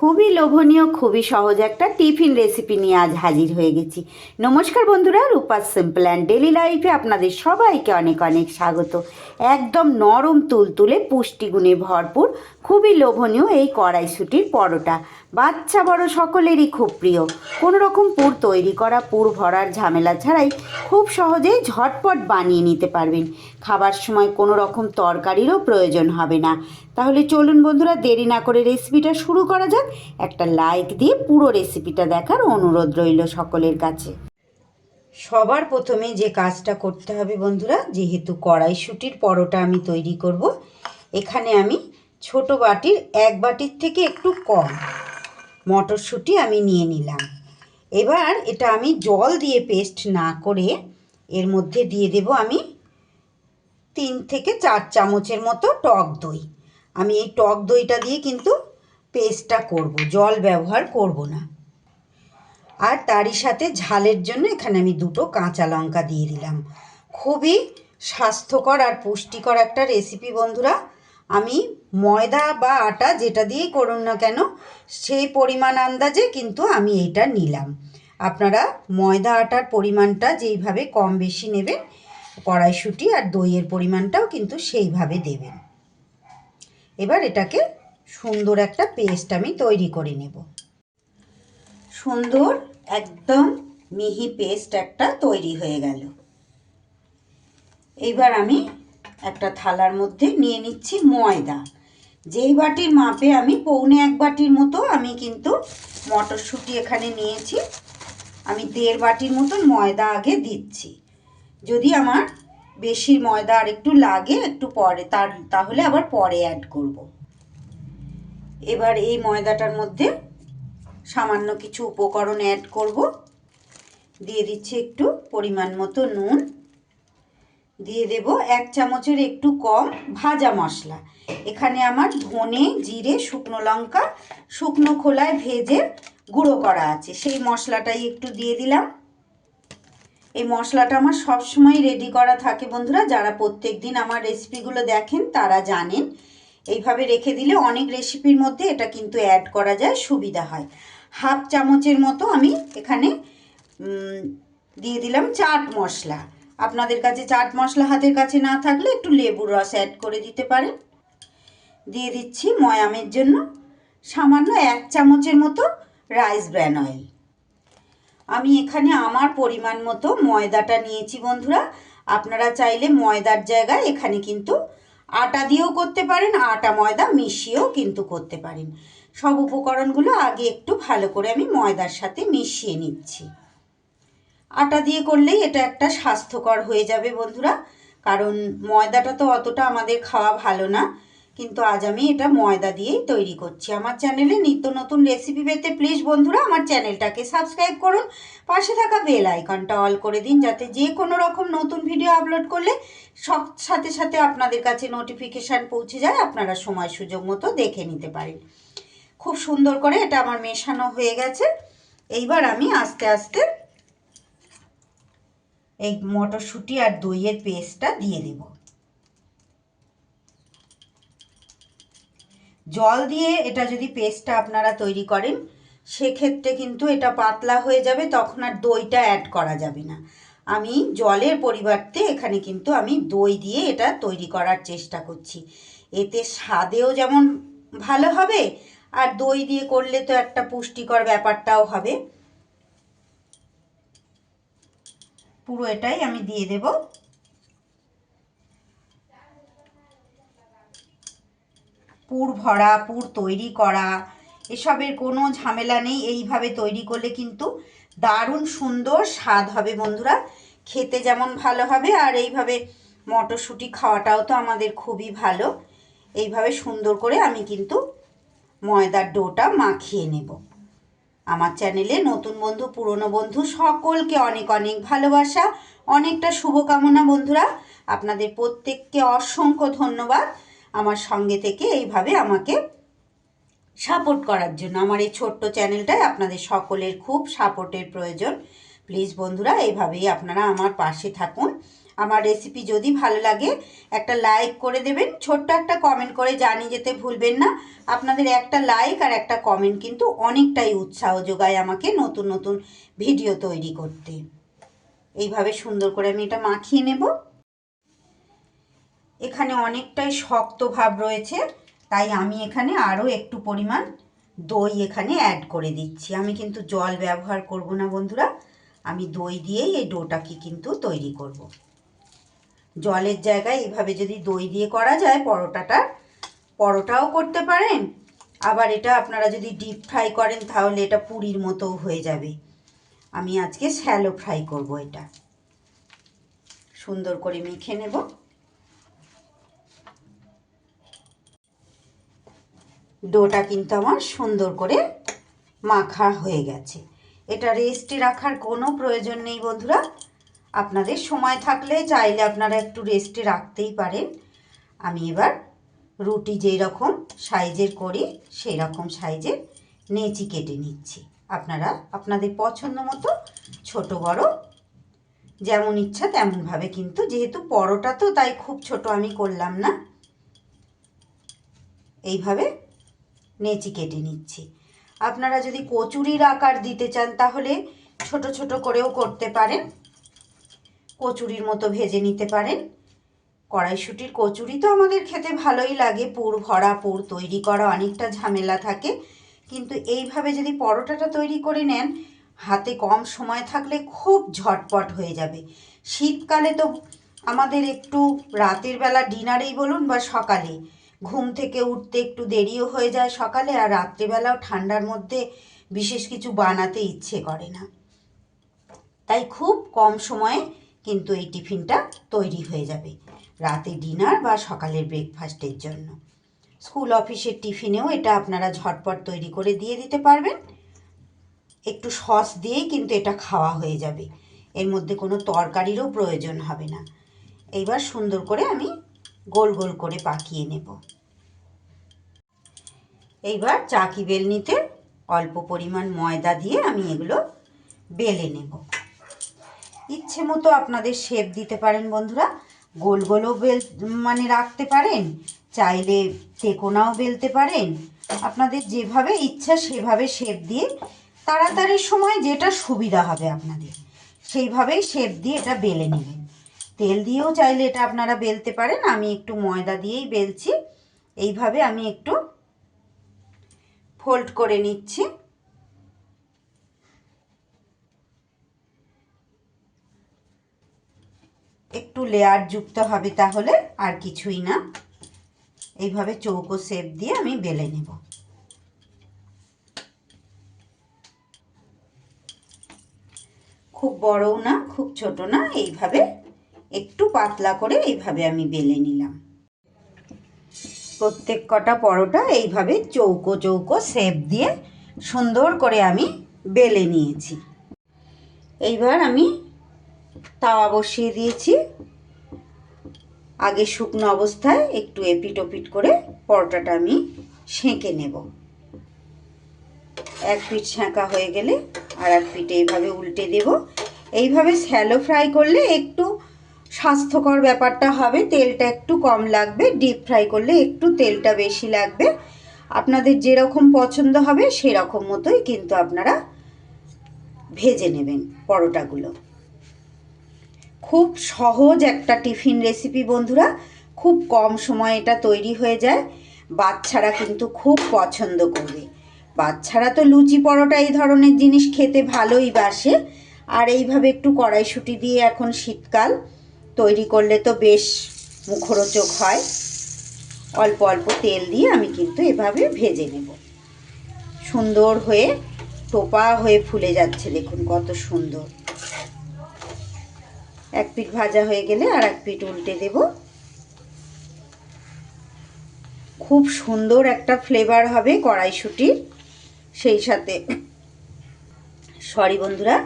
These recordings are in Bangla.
খুবই লোভনীয়, খুবই সহজ একটা টিফিন রেসিপি নিয়ে আজ হাজির হয়ে গেছি। নমস্কার বন্ধুরা রূপার সিম্পল অ্যান্ড ডেলি লাইফে আপনাদের সবাইকে অনেক অনেক স্বাগত। একদম নরম তুলতুলে পুষ্টিগুণে ভরপুর খুবই লোভনীয় এই কড়াইশুটির পরোটা। বাচ্চা বড় সকলেরই খুব প্রিয়। কোনো রকম পুর তৈরি করা, পুর ভরার ঝামেলা ছাড়াই খুব সহজেই ঝটপট বানিয়ে নিতে পারবেন। খাবার সময় কোনো রকম তরকারিরও প্রয়োজন হবে না। তাহলে চলুন বন্ধুরা, দেরি না করে রেসিপিটা শুরু করা যাক। একটা লাইক দিয়ে পুরো রেসিপিটা দেখার অনুরোধ রইল সকলের কাছে। সবার প্রথমে যে কাজটা করতে হবে বন্ধুরা, যেহেতু কড়াইশুটির পরোটা আমি তৈরি করব, এখানে আমি ছোট বাটির এক বাটির থেকে একটু কম। মটরশুঁটি আমি নিয়ে নিলাম। এবার এটা আমি জল দিয়ে পেস্ট না করে এর মধ্যে দিয়ে দেব আমি তিন থেকে চার চামচের মতো টক দই। আমি এই টক দইটা দিয়ে কিন্তু পেস্টটা করব, জল ব্যবহার করব না। আর তারই সাথে ঝালের জন্য এখানে আমি দুটো কাঁচা লঙ্কা দিয়ে দিলাম। খুবই স্বাস্থ্যকর আর পুষ্টিকর একটা রেসিপি বন্ধুরা। আমি ময়দা বা আটা যেটা দিয়েই করুন না কেন, সেই পরিমাণ আন্দাজে কিন্তু আমি এইটা নিলাম। আপনারা ময়দা, আটার পরিমাণটা যেইভাবে কম বেশি নেবেন, কড়াইশুঁটি আর দইয়ের পরিমাণটাও কিন্তু সেইভাবে দেবেন। এবার এটাকে সুন্দর একটা পেস্ট আমি তৈরি করে নেব। সুন্দর একদম মিহি পেস্ট একটা তৈরি হয়ে গেল। এইবার আমি একটা থালার মধ্যে নিয়ে নিচ্ছি ময়দা। যেই বাটির মাপে আমি পৌনে এক বাটির মতো আমি কিন্তু মটরশুঁটি এখানে নিয়েছি। আমি দেড় বাটির মতন ময়দা আগে দিচ্ছি। যদি আমার বেশি ময়দা আর একটু লাগে একটু পরে, তার, তাহলে আবার পরে অ্যাড করব। এবার এই ময়দাটার মধ্যে সামান্য কিছু উপকরণ অ্যাড করব। দিয়ে দিচ্ছি একটু পরিমাণ মতো নুন। দিয়ে দেব এক চামচের একটু কম ভাজা মশলা। এখানে আমার ধনে, জিরে, শুকনো লঙ্কা, শুকনো খোলায় ভেজে গুঁড়ো করা আছে। সেই মশলাটাই একটু দিয়ে দিলাম। এই মশলাটা আমার সবসময় রেডি করা থাকে বন্ধুরা। যারা প্রত্যেক দিন আমার রেসিপিগুলো দেখেন, তারা জানেন। এইভাবে রেখে দিলে অনেক রেসিপির মধ্যে এটা কিন্তু অ্যাড করা যায়, সুবিধা হয়। হাফ চামচের মতো আমি এখানে দিয়ে দিলাম চাট মশলা। আপনাদের কাছে চাট মশলা হাতের কাছে না থাকলে একটু লেবুর রস অ্যাড করে দিতে পারেন। দিয়ে দিচ্ছি ময়ামের জন্য সামান্য এক চামচের মতো রাইস ব্র্যান অয়েল আমি এখানে আমার পরিমাণ মতো ময়দাটা নিয়েছি বন্ধুরা। আপনারা চাইলে ময়দার জায়গায় এখানে কিন্তু আটা দিয়েও করতে পারেন, আটা ময়দা মিশিয়েও কিন্তু করতে পারেন। সব উপকরণগুলো আগে একটু ভালো করে আমি ময়দার সাথে মিশিয়ে নিচ্ছি। আটা দিয়ে করলেই এটা একটা স্বাস্থ্যকর হয়ে যাবে বন্ধুরা। কারণ ময়দাটা তো অতটা আমাদের খাওয়া ভালো না, কিন্তু আজ আমি এটা ময়দা দিয়েই তৈরি করছি। আমার চ্যানেলে নিত্য নতুন রেসিপি পেতে প্লিজ বন্ধুরা আমার চ্যানেলটাকে সাবস্ক্রাইব করুন। পাশে থাকা বেল আইকনটা অল করে দিন যাতে যে কোনো রকম নতুন ভিডিও আপলোড করলে সব সাথে সাথে আপনাদের কাছে নোটিফিকেশান পৌঁছে যায়, আপনারা সময় সুযোগ মতো দেখে নিতে পারেন। খুব সুন্দর করে এটা আমার মেশানো হয়ে গেছে। এইবার আমি আস্তে আস্তে এই মটরশুঁটি আর দইয়ের পেস্টটা দিয়ে দেব। জল দিয়ে এটা যদি পেস্টটা আপনারা তৈরি করেন, সেক্ষেত্রে কিন্তু এটা পাতলা হয়ে যাবে, তখন আর দইটা অ্যাড করা যাবে না। আমি জলের পরিবর্তে এখানে কিন্তু আমি দই দিয়ে এটা তৈরি করার চেষ্টা করছি। এতে স্বাদেও যেমন ভালো হবে, আর দই দিয়ে করলে তো একটা পুষ্টিকর ব্যাপারটাও হবে। পুরো এটাই আমি দিয়ে দেব। পুর ভরা, পুর তৈরি করা, এসবের কোনো ঝামেলা নেই। এইভাবে তৈরি করলে কিন্তু দারুণ সুন্দর স্বাদ হবে বন্ধুরা। খেতে যেমন ভালো হবে আর এইভাবে মটরশুঁটি খাওয়াটাও তো আমাদের খুবই ভালো। এইভাবে সুন্দর করে আমি কিন্তু ময়দার ডোটা মাখিয়ে নেব। আমার চ্যানেলে নতুন বন্ধু, পুরনো বন্ধু, সকলকে অনেক অনেক ভালোবাসা, অনেকটা শুভকামনা বন্ধুরা। আপনাদের প্রত্যেককে অসংখ্য ধন্যবাদ আমার সঙ্গে থেকে এইভাবে আমাকে সাপোর্ট করার জন্য। আমার এই ছোট্ট চ্যানেলটায় আপনাদের সকলের খুব সাপোর্টের প্রয়োজন। প্লিজ বন্ধুরা, এইভাবেই আপনারা আমার পাশে থাকুন। আমার রেসিপি যদি ভালো লাগে, একটা লাইক করে দেবেন। ছোট্ট একটা কমেন্ট করে জানিয়ে যেতে ভুলবেন না। আপনাদের একটা লাইক আর একটা কমেন্ট কিন্তু অনেকটাই উৎসাহ যোগায় আমাকে নতুন নতুন ভিডিও তৈরি করতে। এইভাবে সুন্দর করে আমি এটা মাখিয়ে নেব। এখানে অনেকটাই শক্ত ভাব রয়েছে, তাই আমি এখানে আরও একটু পরিমাণ দই এখানে অ্যাড করে দিচ্ছি। আমি কিন্তু জল ব্যবহার করব না বন্ধুরা, আমি দই দিয়েই এই ডোটাকে কিন্তু তৈরি করব। জলের জায়গায় এভাবে যদি দই দিয়ে করা যায় পরোটাটা, পরোটাও করতে পারেন। আবার এটা আপনারা যদি ডিপ ফ্রাই করেন তাহলে এটা পুরির মতোও হয়ে যাবে। আমি আজকে শ্যালো ফ্রাই করব এটা। সুন্দর করে মেখে নেব। ডোটা কিন্তু আমার সুন্দর করে মাখা হয়ে গেছে। এটা রেস্টে রাখার কোনো প্রয়োজন নেই বন্ধুরা। আপনাদের সময় থাকলে চাইলে আপনারা একটু রেস্টে রাখতেই পারেন। আমি এবার রুটি যেই রকম সাইজের করি সেই রকম সাইজের নেচি কেটে নিচ্ছি। আপনারা আপনাদের পছন্দ মতো ছোট বড় যেমন ইচ্ছা তেমনভাবে কিন্তু, যেহেতু পরোটা তো তাই খুব ছোট আমি করলাম না। এইভাবে নেচি কেটে নিচ্ছি। আপনারা যদি কচুরির আকার দিতে চান তাহলে ছোট ছোট করেও করতে পারেন। কচুরির মতো ভেজে নিতে পারেন। কড়াইশুটির কচুরি তো আমাদের খেতে ভালোই লাগে। পুর ভরা পুর, তৈরি করা অনেকটা ঝামেলা থাকে। কিন্তু এইভাবে যদি পরোটাটা তৈরি করে নেন, হাতে কম সময় থাকলে খুব ঝটপট হয়ে যাবে। শীতকালে তো আমাদের একটু রাতের বেলা ডিনারেই বলুন বা সকালে। ঘুম থেকে উঠতে একটু দেরিও হয়ে যায় সকালে আর রাত্রিবেলাও ঠান্ডার মধ্যে বিশেষ কিছু বানাতে ইচ্ছে করে না। তাই খুব কম সময়ে কিন্তু এই টিফিনটা তৈরি হয়ে যাবে রাতে ডিনার বা সকালের ব্রেকফাস্টের জন্য। স্কুল অফিসের টিফিনেও এটা আপনারা ঝটপট তৈরি করে দিয়ে দিতে পারবেন। একটু সস দিয়েই কিন্তু এটা খাওয়া হয়ে যাবে। এর মধ্যে কোনো তরকারিরও প্রয়োজন হবে না। এইবার সুন্দর করে আমি গোল গোল করে পাকিয়ে নেব। এইবার চাকি বেলনিতে অল্প পরিমাণ ময়দা দিয়ে আমি এগুলো বেলে নেব। ইচ্ছে মতো আপনাদের শেপ দিতে পারেন বন্ধুরা। গোল গোলও বেল মানে রাখতে পারেন, চাইলে তেকোনাও বেলতে পারেন। আপনাদের যেভাবে ইচ্ছা সেভাবে শেপ দিয়ে তাড়াতাড়ির সময় যেটা সুবিধা হবে আপনাদের, সেইভাবেই শেপ দিয়ে এটা বেলে নেবেন। তেল দিয়েও চাইলে এটা আপনারা বেলতে পারেন, আমি একটু ময়দা দিয়েই বেলছি। এইভাবে আমি একটু ফোল্ড করে নিচ্ছি। একটু লেয়ার যুক্ত হবে তাহলে আর কিছুই না। এইভাবে চৌকো শেপ দিয়ে আমি বেলে নেব। খুব বড়ও না, খুব ছোট না, এইভাবে একটু পাতলা করে এইভাবে আমি বেলে নিলাম। প্রত্যেক কটা পরোটা এইভাবে চৌকো চৌকো শেপ দিয়ে সুন্দর করে আমি বেলে নিয়েছি। এইবার আমি তাওয়া বসিয়ে দিয়েছি। আগে শুকনো অবস্থায় একটু এপিট ওপিট করে পরোটাটা আমি সেঁকে নেব। এক পিঠ সেঁকা হয়ে গেলে আর এক পিঠে এইভাবে উল্টে দেব। এইভাবে স্যালো ফ্রাই করলে একটু স্বাস্থ্যকর ব্যাপারটা হবে, তেলটা একটু কম লাগবে, ডিপ ফ্রাই করলে একটু তেলটা বেশি লাগবে। আপনাদের যেরকম পছন্দ হবে সেরকম মতোই কিন্তু আপনারা ভেজে নেবেন পরোটাগুলো। খুব সহজ একটা টিফিন রেসিপি বন্ধুরা। খুব কম সময়ে এটা তৈরি হয়ে যায়। বাচ্চারা কিন্তু খুব পছন্দ করবে। বাচ্চারা তো লুচি পরোটা এই ধরনের জিনিস খেতে ভালোই বাসে। আর এইভাবে একটু কড়াইশুঁটি দিয়ে এখন শীতকাল তৈরি করলে তো বেশ মুখরোচক হয়। অল্প অল্প তেল দিয়ে আমি কিন্তু এভাবে ভেজে নেব। সুন্দর হয়ে টোপা হয়ে ফুলে যাচ্ছে, দেখুন কত সুন্দর। এক পিঠ ভাজা হয়ে গেলে আর এক পিঠ উল্টে দেব। খুব সুন্দর একটা ফ্লেভার হবে কড়াইশুটির। সেই সাথে সরি বন্ধুরা,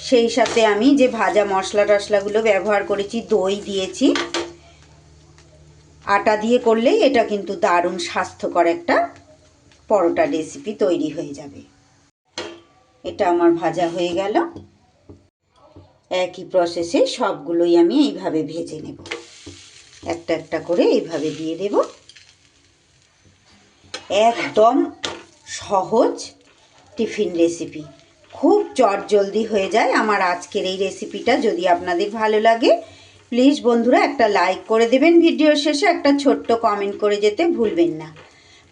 সেই সাথে আমি যে ভাজা মশলা টশলাগুলো ব্যবহার করেছি, দই দিয়েছি, আটা দিয়ে করলেই এটা কিন্তু দারুণ স্বাস্থ্যকর একটা পরোটা রেসিপি তৈরি হয়ে যাবে। এটা আমার ভাজা হয়ে গেল। একই প্রসেসে সবগুলোই আমি এইভাবে ভেজে নেব। একটা একটা করে এইভাবে দিয়ে দেব। একদম সহজ টিফিন রেসিপি খুব চটজলদি হয়ে যায় আমার আজকের এই রেসিপিটা যদি আপনাদের ভালো লাগে প্লিজ বন্ধুরা একটা লাইক করে দেবেন ভিডিওর শেষে। একটা ছোট্ট কমেন্ট করে যেতে ভুলবেন না।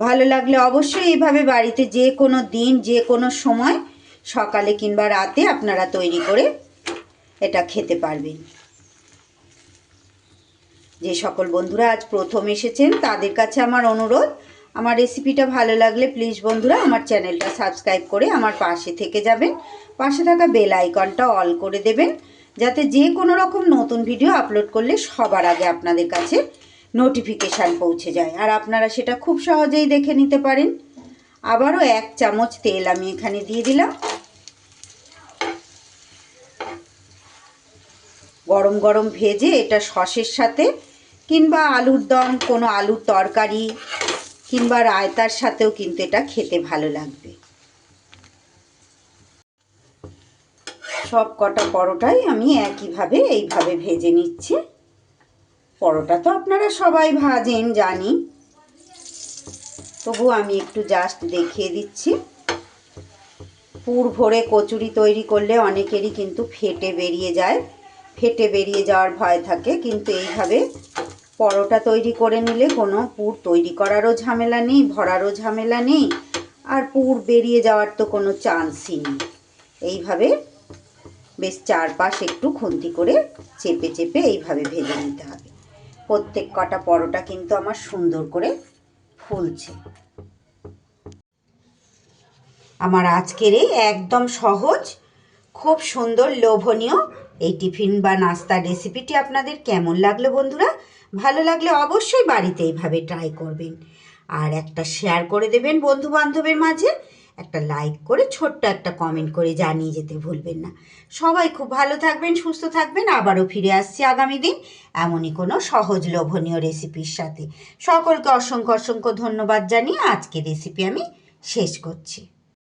ভালো লাগলে অবশ্যই এইভাবে বাড়িতে যে কোনো দিন, যে কোনো সময়, সকালে কিংবা রাতে আপনারা তৈরি করে এটা খেতে পারবেন। যে সকল বন্ধুরা আজ প্রথম এসেছেন, তাদের কাছে আমার অনুরোধ, আমার রেসিপিটা ভালো লাগলে প্লিজ বন্ধুরা আমার চ্যানেলটা সাবস্ক্রাইব করে আমার পাশে থেকে যাবেন, পাশে থাকা বেল আইকনটা অল করে দেবেন, যাতে যে কোনো রকম নতুন ভিডিও আপলোড করলে সবার আগে আপনাদের কাছে নোটিফিকেশান পৌঁছে যায়, আর আপনারা সেটা খুব সহজেই দেখে নিতে পারেন। আবারও এক চামচ তেল আমি এখানে দিয়ে দিলাম। গরম গরম ভেজে এটা সসের সাথে, কিংবা আলুর দম, কোনো আলুর তরকারি, কিংবা রায়তার সাথেও কিন্তু এটা খেতে ভালো লাগবে। সব কটা পরোটাই আমি একইভাবে, এইভাবে ভেজে নিচ্ছি। পরোটা তো আপনারা সবাই ভাজেন, জানি। তবু আমি একটু জাস্ট দেখিয়ে দিচ্ছি। পুর ভরে কচুরি তৈরি করলে অনেকেরই কিন্তু ফেটে বেরিয়ে যায়। ফেটে বেরিয়ে যাওয়ার ভয় থাকে, কিন্তু এইভাবে পরোটা তৈরি করে নিলে কোনো পুর তৈরি করারও ঝামেলা নেই, ভরারও ঝামেলা নেই, আর পুর বেরিয়ে যাওয়ার তো কোনো চান্সই নেই। এইভাবে বেশ চারপাশ একটু খুন্তি করে চেপে চেপে এইভাবে ভেজে নিতে হবে। প্রত্যেক কটা পরোটা কিন্তু আমার সুন্দর করে ফুলছে। আমার আজকের একদম সহজ, খুব সুন্দর, লোভনীয় এই টিফিন বা নাস্তার রেসিপিটি আপনাদের কেমন লাগল বন্ধুরা? ভালো লাগলে অবশ্যই বাড়িতে এইভাবে ট্রাই করবেন। আর একটা শেয়ার করে দেবেন বন্ধু বান্ধবের মাঝে। একটা লাইক করে ছোট্ট একটা কমেন্ট করে জানিয়ে যেতে ভুলবেন না। সবাই খুব ভালো থাকবেন, সুস্থ থাকবেন। আবারও ফিরে আসছি আগামী দিন এমনই কোনো সহজ লোভনীয় রেসিপির সাথে। সকলকে অসংখ্য অসংখ্য ধন্যবাদ জানিয়ে আজকে রেসিপি আমি শেষ করছি।